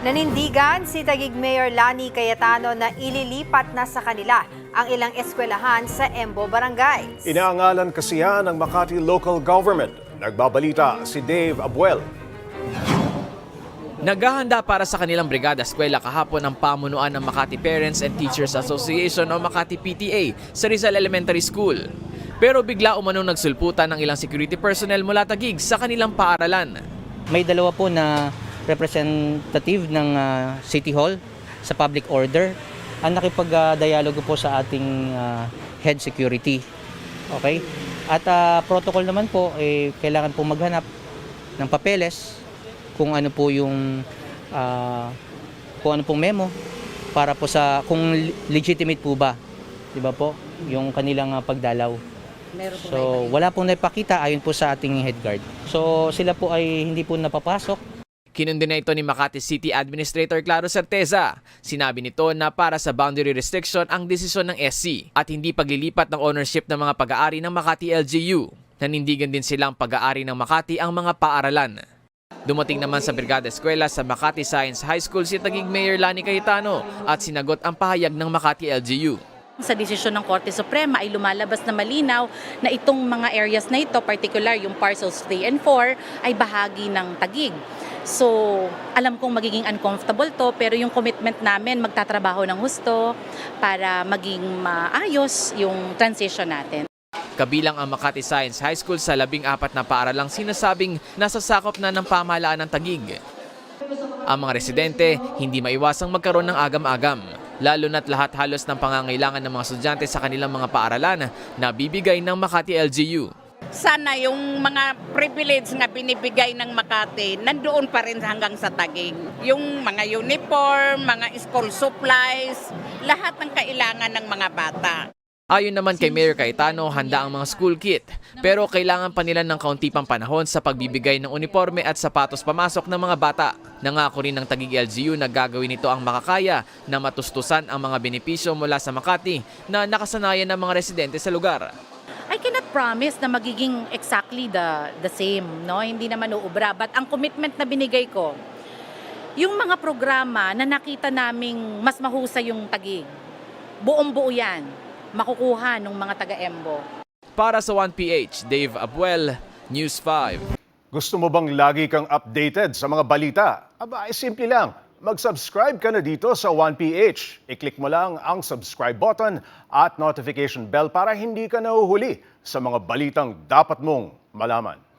Nanindigan si Tagig Mayor Lani Cayetano na ililipat na sa kanila ang ilang eskwelahan sa Embo Barangay. Inaangalan kasi yan ng Makati Local Government. Nagbabalita si Dave Abuel. Naghahanda para sa kanilang brigada eskwela kahapon ang pamunuan ng Makati Parents and Teachers Association o Makati PTA sa Rizal Elementary School. Pero bigla umanong nagsulputan ng ilang security personnel mula Tagig sa kanilang paaralan. May dalawa po na representative ng ah, City Hall sa public order ang nakipag-dialogo po sa ating ah, head security. Okay? At ah, protocol naman po, eh, kailangan po maghanap ng papeles kung ano po yung ah, kung ano pong memo para po sa kung legitimate po ba 'di ba po yung kanilang ah, pagdalaw So, wala pong naipakita ayon po sa ating head guard. So, sila po ay hindi po napapasok. Kinundin na ito ni Makati City Administrator Claro Certeza. Sinabi nito na para sa boundary restriction ang desisyon ng SC at hindi paglilipat ng ownership ng mga pag-aari ng Makati LGU. Nanindigan din silang pag-aari ng Makati ang mga paaralan. Dumating naman sa Brigada Eskwela sa Makati Science High School si Tagig Mayor Lani Cayetano at sinagot ang pahayag ng Makati LGU. Sa desisyon ng Korte Suprema ay lumalabas na malinaw na itong mga areas na ito, particular yung parcels 3 and 4, ay bahagi ng tagig. So, alam kong magiging uncomfortable to, pero yung commitment namin, magtatrabaho ng husto para maging maayos yung transition natin. Kabilang ang Makati Science High School sa labing apat na paaralang sinasabing nasasakop na ng pamahalaan ng Tagig. Ang mga residente hindi maiwasang magkaroon ng agam-agam, lalo na't lahat halos ng pangangailangan ng mga estudyante sa kanilang mga paaralan na bibigay ng Makati LGU. sana yung mga privilege na binibigay ng Makati nandoon pa rin hanggang sa Tagig. Yung mga uniform, mga school supplies, lahat ng kailangan ng mga bata. Ayon naman kay Mayor Cayetano, handa ang mga school kit. Pero kailangan pa nila ng kaunti pang panahon sa pagbibigay ng uniforme at sapatos pamasok ng mga bata. Nangako rin ng Tagig LGU na gagawin nito ang makakaya na matustusan ang mga benepisyo mula sa Makati na nakasanayan ng mga residente sa lugar. I cannot promise na magiging exactly the the same, no? Hindi naman uubra, but ang commitment na binigay ko, yung mga programa na nakita naming mas mahusay yung tagig, buong-buo yan, makukuha ng mga taga-Embo. Para sa 1PH, Dave Abuel, News 5. Gusto mo bang lagi kang updated sa mga balita? Aba, ay simple lang. Mag-subscribe ka na dito sa 1PH. I-click mo lang ang subscribe button at notification bell para hindi ka nahuhuli sa mga balitang dapat mong malaman.